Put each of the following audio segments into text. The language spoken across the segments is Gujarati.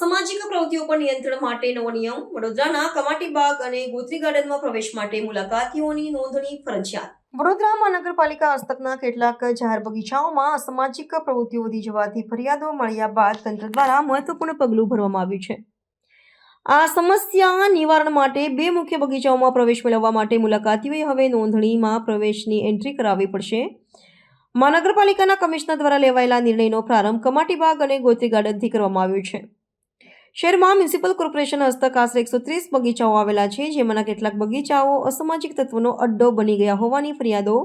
પર નિયંત્રણ માટે નવો નિયમ, વડોદરાના કમાટી બાગ અને ગોત્રી ગાર્ડનમાં પ્રવેશ માટે મુલાકાતીઓની નોંધણી ફરજિયાત. વડોદરા મહાનગરપાલિકા હસ્તકના કેટલાક જાહેર બગીચાઓમાં અસામાજિક પ્રવૃત્તિઓ વધી જવાથી ફરિયાદો મળ્યા બાદ તંત્ર દ્વારા મહત્વપૂર્ણ પગલું ભરવામાં આવ્યું છે. આ સમસ્યા નિવારણ માટે બે મુખ્ય બગીચાઓમાં પ્રવેશ મેળવવા માટે મુલાકાતીઓએ હવે નોંધણીમાં પ્રવેશની એન્ટ્રી કરાવવી પડશે. મહાનગરપાલિકાના કમિશનર દ્વારા લેવાયેલા નિર્ણયનો પ્રારંભ કમાટીબાગ અને ગોત્રી ગાર્ડનથી કરવામાં આવ્યો છે. શહેરમાં મ્યુનિસિપલ કોર્પોરેશન હસ્તક આશરે એકસો ત્રીસ બગીચાઓ આવેલા છે, જેમાંના કેટલાક બગીચાઓ અસામાજિક તત્વોનો અડ્ડો બની ગયા હોવાની ફરિયાદો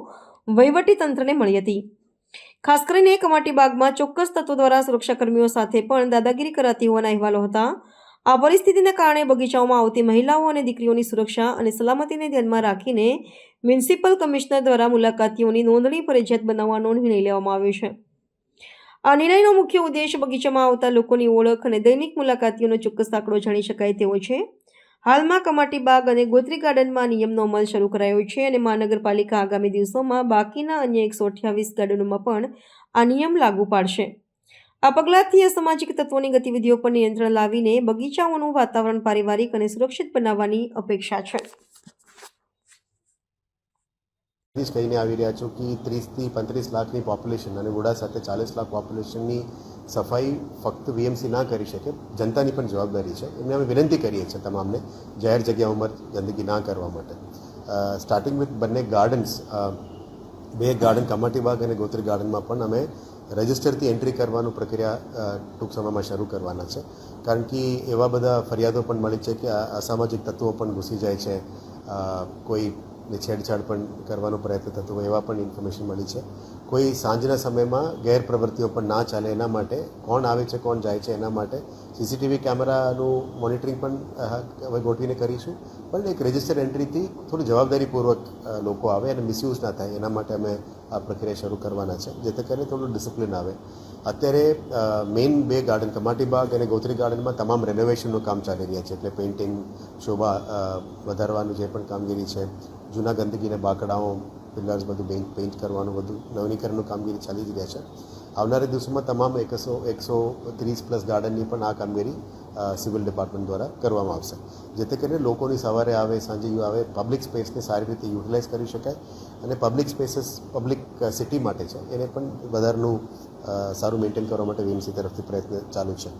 તંત્રને મળી હતી. ખાસ કરીને કમાટી બાગમાં ચોક્કસ તત્વો દ્વારા સુરક્ષાકર્મીઓ સાથે પણ દાદાગીરી કરાતી હોવાના અહેવાલો હતા. આ પરિસ્થિતિને કારણે બગીચાઓમાં આવતી મહિલાઓ અને દીકરીઓની સુરક્ષા અને સલામતીને ધ્યાનમાં રાખીને મ્યુનિસિપલ કમિશનર દ્વારા મુલાકાતીઓની નોંધણી ફરજિયાત બનાવવાનો નિર્ણય લેવામાં આવ્યો છે. આ નિર્ણયનો મુખ્ય ઉદ્દેશ બગીચામાં આવતા લોકોની ઓળખ અને દૈનિક મુલાકાતીઓનો ચોક્કસ આંકડો જાણી શકાય તેવો છે. હાલમાં કમાટી બાગ અને ગોત્રી ગાર્ડનમાં નિયમનો અમલ શરૂ કરાયો છે અને મહાનગરપાલિકા આગામી દિવસોમાં બાકીના અન્ય એકસો અઠ્યાવીસ ગાર્ડનોમાં પણ આ નિયમ લાગુ પાડશે. આ પગલાંથી અસામાજિક તત્વોની ગતિવિધિઓ પર નિયંત્રણ લાવીને બગીચાઓનું વાતાવરણ પારિવારિક અને સુરક્ષિત બનાવવાની અપેક્ષા છે. ત્રીસ કહીને આવી રહ્યા છું કે ત્રીસથી પાંત્રીસ લાખની પોપ્યુલેશન અને વુડા સાથે ચાલીસ લાખ પોપ્યુલેશનની સફાઈ ફક્ત વીએમસી ના કરી શકે, જનતાની પણ જવાબદારી છે. એમને અમે વિનંતી કરીએ છીએ તમામને જાહેર જગ્યાઓમાં ગંદકી ના કરવા માટે. સ્ટાર્ટિંગ વિથ બંને ગાર્ડન્સ બે ગાર્ડન કમાટીબાગ અને ગોત્રી ગાર્ડનમાં પણ અમે રજિસ્ટરથી એન્ટ્રી કરવાનું પ્રક્રિયા ટૂંક સમયમાં શરૂ કરવાના છે. કારણ કે એવા બધા ફરિયાદો પણ મળી છે કે અસામાજિક તત્વો પણ ઘૂસી જાય છે. કોઈ ને છેડછાડ પણ કરવાનો પ્રયત્ન થતો હોય એવા પણ ઇન્ફોર્મેશન મળી છે. કોઈ સાંજના સમયમાં ગેરપ્રવૃત્તિઓ પણ ના ચાલે એના માટે, કોણ આવે છે, કોણ જાય છે એના માટે સીસીટીવી કેમેરાનું મોનિટરિંગ પણ હવે ગોઠવીને કરીશું. પણ એક રજિસ્ટર એન્ટ્રીથી થોડી જવાબદારીપૂર્વક લોકો આવે અને મિસયુઝ ના થાય એના માટે અમે આ પ્રક્રિયા શરૂ કરવાના છે. જેથી કરીને થોડું ડિસિપ્લિન આવે. અત્યારે મેઇન બે ગાર્ડન કમાટીબાગ અને ગોત્રી ગાર્ડનમાં તમામ રેનોવેશનનું કામ ચાલી રહ્યા છે. એટલે પેઇન્ટિંગ શોભા વધારવાનું જે પણ કામગીરી છે જૂના ગંદકીને બાકડાઓ પિલર્સ બધું પેઇન્ટ પેઇન્ટ કરવાનું બધું, નવીનીકરણનું કામગીરી ચાલી જ રહ્યા છે. આવનારા દિવસોમાં તમામ એકસો એકસો ત્રીસ પ્લસ ગાર્ડનની પણ આ કામગીરી સિવિલ ડિપાર્ટમેન્ટ દ્વારા કરવામાં આવશે. જેથી કરીને લોકોની સવારે આવે, સાંજે આવે પબ્લિક સ્પેસને સારી રીતે યુટિલાઇઝ કરી શકાય અને પબ્લિક સ્પેસીસ પબ્લિક સિટી માટે છે. એને પણ વધારનું સારું મેન્ટેન કરવા માટે વીએમસી તરફથી પ્રયત્ન ચાલુ છે.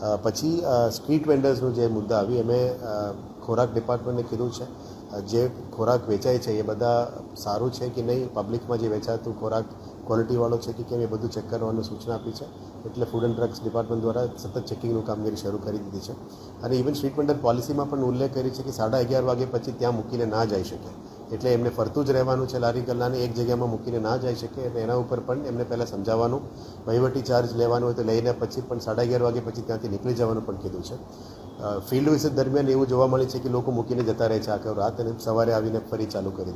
પછી સ્ટ્રીટ વેન્ડર્સનું જે મુદ્દા આવી અમે ખોરાક ડિપાર્ટમેન્ટને કીધું છે જે ખોરાક વેચાય છે, એ બધા સારું છે કે નહીં? પબ્લિકમાં જે વેચાતું ખોરાક ક્વોલિટીવાળો છે કે કેમ? એ બધું ચેક કરવાનું સૂચના આપી છે. એટલે ફૂડ એન્ડ ડ્રગ્સ ડિપાર્ટમેન્ટ દ્વારા સતત ચેકિંગનું કામગીરી શરૂ કરી દીધી છે. અને ઇવન સ્ટ્રીટ વેન્ડર પોલિસીમાં પણ ઉલ્લેખ કરી છે કે સાડા અગિયાર વાગે પછી ત્યાં મૂકીને ના જઈ શકે. એટલે એમને ફરતું જ રહેવાનું છે લારી ગલ્લાને એક જગ્યામાં મૂકીને ના જઈ શકે, એટલે એના ઉપર પણ એમને પહેલાં સમજાવવાનું. વહીવટી ચાર્જ લેવાનો હોય તો લઈને પછી પણ સાડા અગિયાર વાગે પછી ત્યાંથી નીકળી જવાનું પણ કીધું છે. ફિલ્ડ વિઝિટ દરમિયાન એવું જોવા મળે છે કે લોકો મૂકીને જતા રહે છે આખો રાત અને સવારે આવીને ફરી ચાલુ કરી